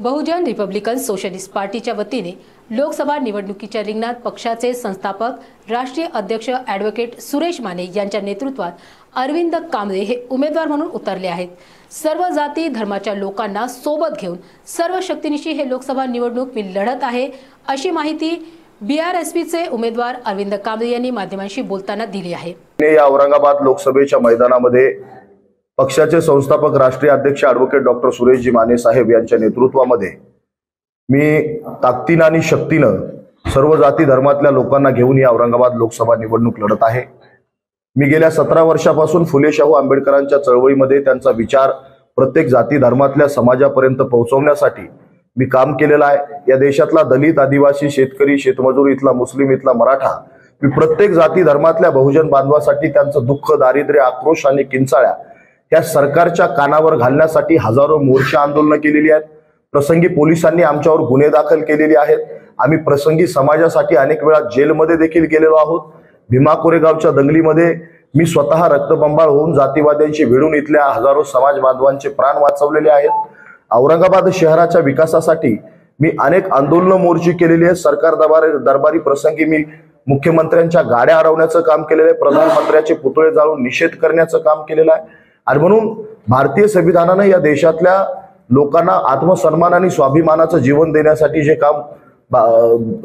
बहुजन Republican socialist पार्टीच्या वतीने लोकसभा निवडणुकीच्या रिंगणात पक्षाचे संस्थापक राष्ट्रीय अध्यक्ष ॲडव्होकेट सुरेश माने यांच्या नेतृत्वात अरविंद कांबळे हे उमेदवार म्हणून उतरले आहेत. सर्व जाती धर्माच्या लोकांना सोबत घेऊन सर्व शक्तीनिशी हे लोकसभा निवडणूक मी लढत आहे अशी माहिती बी आर एस पीचे उमेदवार अरविंद कांबळे यांनी माध्यमांशी बोलताना दिली आहे. या औरंगाबाद लोकसभेच्या मैदानामध्ये पक्षाचे संस्थापक राष्ट्रीय अध्यक्ष ॲडव्होकेट डॉक्टर सुरेशजी माने साहेब यांच्या नेतृत्वामध्ये मी ताकदीनं आणि शक्तीनं सर्व जाती धर्मातल्या लोकांना घेऊन या औरंगाबाद लोकसभा निवडणूक लढत आहे. मी गेल्या सतरा वर्षापासून फुले शाहू आंबेडकरांच्या चळवळीमध्ये त्यांचा विचार प्रत्येक जाती धर्मातल्या समाजापर्यंत पोहोचवण्यासाठी मी काम केलेलं आहे. या देशातला दलित आदिवासी शेतकरी शेतमजूर इथला मुस्लिम इथला मराठा मी प्रत्येक जाती धर्मातल्या बहुजन बांधवासाठी त्यांचं दुःख दारिद्र्य आक्रोश आणि किंचाळ्या या सरकारच्या कानावर घालण्यासाठी हजारो मोर्चा आंदोलनं केलेली आहेत. प्रसंगी पोलिसांनी आमच्यावर गुन्हे दाखल केलेले आहेत. आम्ही प्रसंगी समाजासाठी अनेक वेळा जेलमध्ये देखील गेलेलो आहोत. भीमा कोरेगावच्या दंगलीमध्ये मी स्वतः रक्तबंबाळ होऊन जातीवाद्यांशी भिडून इथल्या हजारो समाज बांधवांचे प्राण वाचवलेले आहेत. औरंगाबाद शहराच्या विकासासाठी मी अनेक आंदोलन मोर्चे केलेली आहेत. सरकार दबार दरबारी प्रसंगी मी मुख्यमंत्र्यांच्या गाड्या अडवण्याचं काम केलेलं आहे. प्रधानमंत्र्याचे पुतळे जाळून निषेध करण्याचं काम केलेलं आहे. आणि म्हणून भारतीय संविधानानं या देशातल्या लोकांना आत्मसन्मान आणि स्वाभिमानाचं जीवन देण्यासाठी जे काम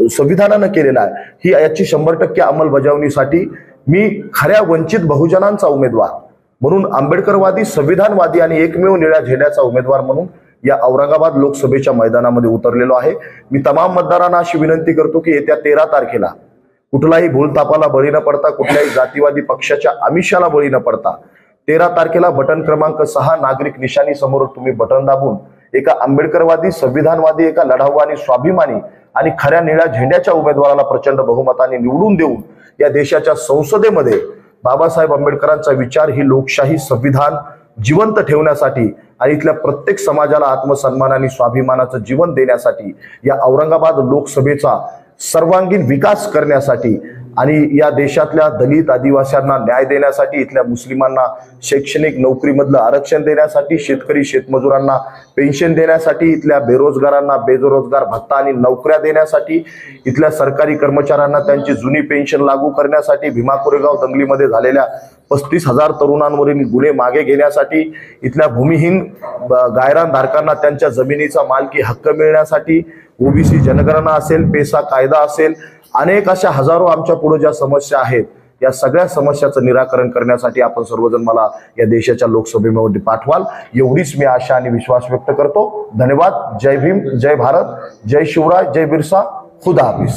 संविधानानं केलेलं आहे ही याची शंभर टक्के अंमलबजावणीसाठी मी खऱ्या वंचित बहुजनांचा उमेदवार म्हणून आंबेडकरवादी संविधानवादी आणि एकमेव निळ्या झेंड्याचा उमेदवार म्हणून या औरंगाबाद लोकसभेच्या मैदानामध्ये उतरलेलो आहे. मी तमाम मतदारांना अशी विनंती करतो की येत्या तेरा तारखेला कुठलाही भूलतापाला बळी न पडता कुठल्याही जातीवादी पक्षाच्या आमिषाला बळी न पडता तेरा तारखेला बटन क्रमांक सहा नागरिक निशाणी समोर तुम्ही बटन दाबून एका आंबेडकरवादी संविधानवादी एका लढाऊ आणि स्वाभिमानी आणि खऱ्या निळ्या झेंड्याच्या उमेदवाराला प्रचंड बहुमताने निवडून देऊन या देशाच्या संसदेमध्ये बाबासाहेब आंबेडकरांचा विचार ही लोकशाही संविधान जिवंत ठेवण्यासाठी आणि इथल्या प्रत्येक समाजाला आत्मसन्मान आणि स्वाभिमानाचं जीवन देण्यासाठी या औरंगाबाद लोकसभेचा सर्वांगीण विकास करण्यासाठी आणि या देशातल्या दलित आदिवासींना न्याय देण्यासाठी इथल्या मुस्लिमांना शैक्षणिक नोकरीमधलं आरक्षण देण्यासाठी शेतकरी शेतमजुरांना पेन्शन देण्यासाठी इथल्या बेरोजगारांना बेरोजगार भत्ता आणि नोकऱ्या देण्यासाठी इथल्या सरकारी कर्मचाऱ्यांना त्यांची जुनी पेन्शन लागू करण्यासाठी भीमा कोरेगाव दंगलीमध्ये झालेल्या पस्तीस हजार तरुणांवरील गुन्हे मागे घेण्यासाठी इथल्या भूमिहीन ब- त्यांच्या जमिनीचा मालकी हक्क मिळण्यासाठी ओबीसी जनगणना असेल पेसा कायदा असेल अनेक अशा हजारो आमच्या पुढे ज्या समस्या आहेत या सगळ्या समस्याचं निराकरण करण्यासाठी आपण सर्वजण मला या देशाच्या लोकसभेमध्ये पाठवाल. एवढीच मी आशा आणि विश्वास व्यक्त करतो. धन्यवाद. जय भीम. जय भारत. जय शिवराय. जय बिरसा. खुदा हाफिज.